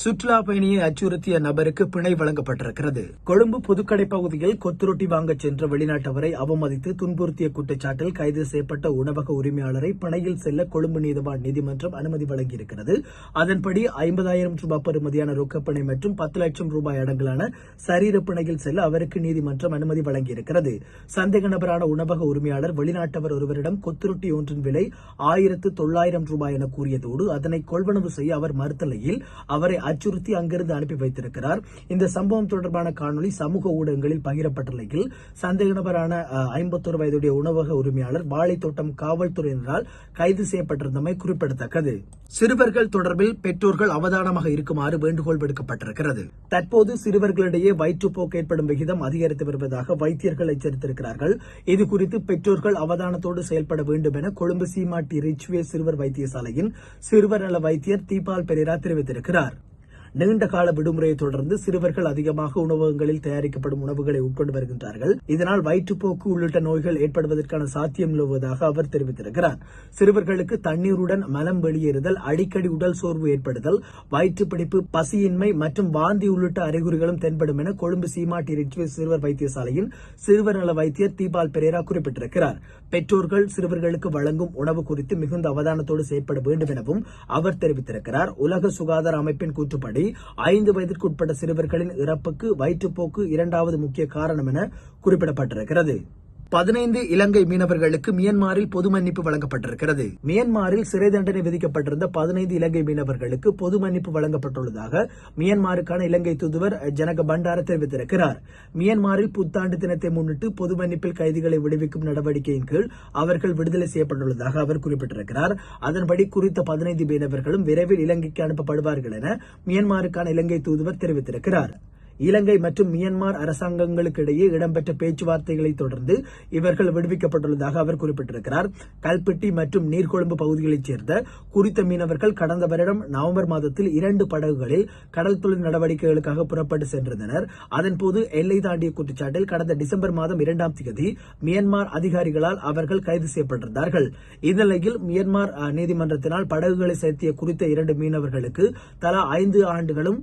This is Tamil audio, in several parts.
சுற்றுலா பயணியை அச்சுறுத்திய நபருக்கு பிணை வழங்கப்பட்டிருக்கிறது. கொழும்பு புதுக்கடை பகுதியில் கொத்துரொட்டி வாங்க சென்ற வெளிநாட்டவரை அவமதித்து துன்புறுத்திய குற்றச்சாட்டில் கைது செய்யப்பட்ட உணவக உரிமையாளரை பிணையில் செல்ல கொழும்பு நீதிவான் நீதிமன்றம் அனுமதி வழங்கியிருக்கிறது. அதன்படி ஐம்பதாயிரம் ரூபாய் பெறுமதியான ரொக்கப்பிணை மற்றும் பத்து லட்சம் ரூபாய் அடங்கலான சரீர பிணையில் செல்ல அவருக்கு நீதிமன்றம் அனுமதி வழங்கியிருக்கிறது. சந்தேக நபரான உணவக உரிமையாளர் வெளிநாட்டவர் ஒருவரிடம் கொத்துரொட்டி ஒன்றின் விலை ஆயிரத்து தொள்ளாயிரம் ரூபாய் என கூறியதோடு அதனை கொள்வனவு செய்ய அவர் மறுத்தலையில் அவரை அச்சுறுத்தி அங்கிருந்து அனுப்பி வைத்திருக்கிறார். இந்த சம்பவம் தொடர்பான காணொலி சமூக ஊடகங்களில் பகிரப்பட்ட நிலையில் சந்தேக நபரான ஐம்பத்தொரு வயதுடைய உணவக உரிமையாளர் வாழைத்தோட்டம் காவல்துறையினரால் கைது செய்யப்பட்டிருந்தமை குறிப்பிடத்தக்கது. சிறுவர்கள் தொடர்பில் பெற்றோர்கள் அவதானமாக இருக்குமாறு வேண்டுகோள் விடுக்கப்பட்டிருக்கிறது. தற்போது சிறுவர்களிடையே வயிற்றுப்போக்கு ஏற்படும் விகிதம் அதிகரித்து வருவதாக வைத்தியர்கள் எச்சரித்திருக்கிறார்கள். இது குறித்து பெற்றோர்கள் அவதானத்தோடு செயல்பட வேண்டும் என கொழும்பு சீமாட்டி ரிச்வே சிறுவர் வைத்தியசாலையின் சிறுவர் நல வைத்தியர் தீபால் பெரேரா தெரிவித்திருக்கிறார். நீண்ட கால விடுமுறையை தொடர்ந்து சிறுவர்கள் அதிகமாக உணவகங்களில் தயாரிக்கப்படும் உணவுகளை உட்கொண்டு வருகின்றார்கள். இதனால் வயிற்றுப்போக்கு உள்ளிட்ட நோய்கள் ஏற்படுவதற்கான சாத்தியம் நிலவுவதாக அவர் தெரிவித்திருக்கிறார். சிறுவர்களுக்கு தண்ணீருடன் மலம் வெளியேறுதல் அடிக்கடி உடல் சோர்வு ஏற்படுதல் வயிற்றுப்பிடிப்பு பசியின்மை மற்றும் வாந்தி உள்ளிட்ட அறிகுறிகளும் தென்படும் என கொழும்பு சீமாட்டி ரிச்வே சிறுவர் வைத்தியசாலையின் சிறுவர் நல வைத்தியர் தீபால் பெரேரா குறிப்பிட்டிருக்கிறார். பெற்றோர்கள் சிறுவர்களுக்கு வழங்கும் உணவு குறித்து மிகுந்த அவதானத்தோடு செயற்பட வேண்டும் எனவும் அவர் தெரிவித்திருக்கிறார். உலக சுகாதார அமைப்பின் கூற்றுப்படி ஐந்து வயதிற்குட்பட்ட சிறுவர்களின் இறப்புக்கு வயிற்றுப்போக்கு இரண்டாவது முக்கிய காரணம் என குறிப்பிடப்பட்டிருக்கிறது. பதினைந்து இலங்கை மீனவர்களுக்கு மியன்மாரில் பொது மன்னிப்பு வழங்கப்பட்டிருக்கிறது. மியன்மாரில் சிறை தண்டனை விதிக்கப்பட்டிருந்த பதினைந்து இலங்கை மீனவர்களுக்கு பொது மன்னிப்பு வழங்கப்பட்டுள்ளதாக மியன்மாருக்கான இலங்கை தூதுவர் ஜனக பண்டார தெரிவித்திருக்கிறார். மியன்மாரில் புத்தாண்டு தினத்தை முன்னிட்டு பொது மன்னிப்பில் கைதிகளை விடுவிக்கும் நடவடிக்கையின் கீழ் அவர்கள் விடுதலை செய்யப்பட்டுள்ளதாக அவர் குறிப்பிட்டிருக்கிறார். அதன்படி குறித்த பதினைந்து மீனவர்களும் விரைவில் இலங்கைக்கு அனுப்பப்படுவார்கள் என மியன்மாருக்கான இலங்கை தூதுவர் தெரிவித்திருக்கிறார். இலங்கை மற்றும் மியன்மார் அரசாங்கங்களுக்கு இடையே இடம்பெற்ற பேச்சுவார்த்தைகளை தொடர்ந்து இவர்கள் விடுவிக்கப்பட்டுள்ளதாக அவர் குறிப்பிட்டிருக்கிறார். கல்பெட்டி மற்றும் நீர்கொழும்பு பகுதிகளைச் சேர்ந்த குறித்த மீனவர்கள் கடந்த வருடம் நவம்பர் மாதத்தில் இரண்டு படகுகளில் கடல் தொழில் நடவடிக்கைகளுக்காக புறப்பட்டு சென்றிருந்தனர். அதன்போது எல்லை தாண்டிய குற்றச்சாட்டில் கடந்த டிசம்பர் மாதம் இரண்டாம் தேதி மியன்மார் அதிகாரிகளால் அவர்கள் கைது செய்யப்பட்டிருந்தார்கள். இந்நிலையில் மியன்மார் நீதிமன்றத்தினால் படகுகளை செலுத்திய குறித்த இரண்டு மீனவர்களுக்கு தலா ஐந்து ஆண்டுகளும்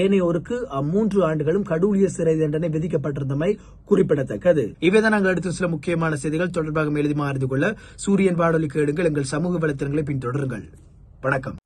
ஏனையோருக்கு மூன்று ஆண்டுகளும் கடூழிய சிறை தண்டனை விதிக்கப்பட்டிருந்தமை குறிப்பிடத்தக்கது. இவைதான் நாங்கள் அடுத்த சில முக்கியமான செய்திகள் தொடர்பாக எழுதி மாறிந்து கொள்ள சூரியன் வானொலி கேளுங்கள் எங்கள் சமூக வலைத்தளங்களை பின்தொடருங்கள். வணக்கம்.